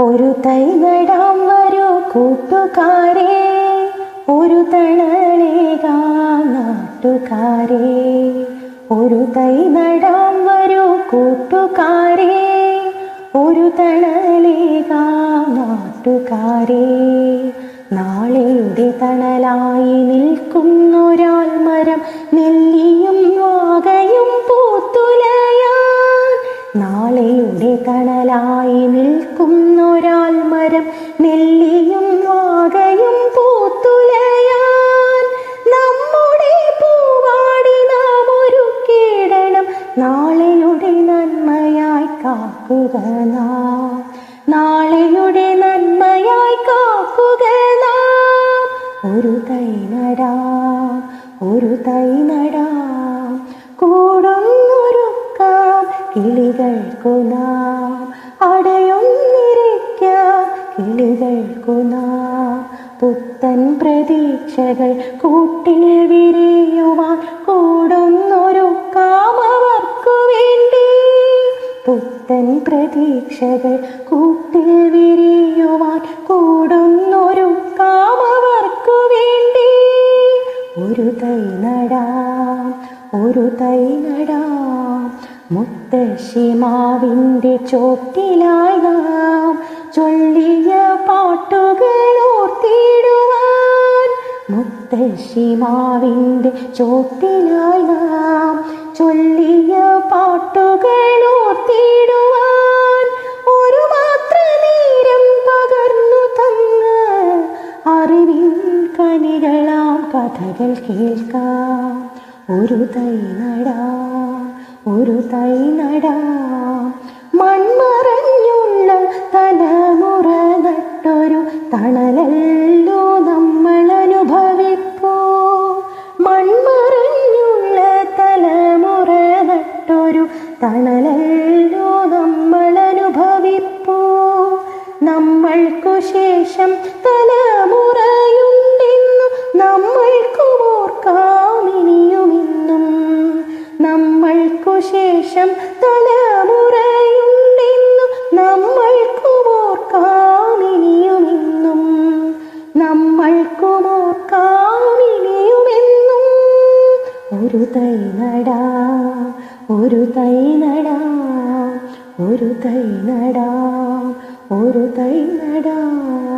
ഒരു തൈ നടാം വരൂ കൂട്ടുകാരെ ഒരു തണലേകാം നാട്ടുകാരെ. ഒരു തൈ നടാം വരൂ കൂട്ടുകാരെ ഒരു തണലേകാം നാട്ടുകാരെ. നാളെയുടെ തണലായി നിൽക്കുന്നൊരാൾ മരം നെല്ലിയും നന്മയായി കാക്കുക നാളെയുടെ നന്മയായി കാക്കുക ഒരു തൈ നടാം ഒരു തൈ നടാം. കൂടൊന്നൊരുക്കാം കിളികൾക്കു നാം. അടയൊന്നിരിക്കാം കിളികൾക്കു നാം. പുത്തൻ പ്രതീക്ഷകൾ കൂട്ടിൽ വിരിയുവാൻ കൂടുന്നൊരുക്കാം പ്രതീക്ഷകൾ കൂട്ടിൽ വിരിയുവാൻ കൂടുന്നൊരു കാമവർക്കു വേണ്ടി. ഒരു തൈ നടാം ഒരു തൈ നടാം. മുത്തശ്ശിമാവിന്റെ ചോട്ടിലായി ചൊല്ലിയ പാട്ടുകൾ ഓർത്തിടുവാൻ. മുത്തശ്ശിമാവിന്റെ ചോട്ടിലായി ചൊല്ലിയ പാട്ടുകൾ കഥകൾ കേൾക്കാം. ഒരു തൈ നടാം ഒരു തൈ നടാം. മൺമറഞ്ഞുള്ള തലമുറ നട്ടൊരു തണലല്ലോ നമ്മൾ അനുഭവിപ്പോ മൺമറഞ്ഞുള്ള തലമുറ നട്ടൊരു തണലല്ലോ നമ്മൾ അനുഭവിപ്പൂ നമ്മൾക്കു ശേഷം തലമുറയുണ്ടെന്നു നമ്മൾക്കു ശേഷം തലമുറയുണ്ടെന്നു നമ്മൾക്കു ഓർക്കാം ഇനിയുമിന്നും നമ്മൾക്കു ഓർക്കാം ഇനിയുമെന്നും ഒരു തൈ നട ഒരു തൈ നട ഒരു തൈ നട ഒരു തൈ നടാം.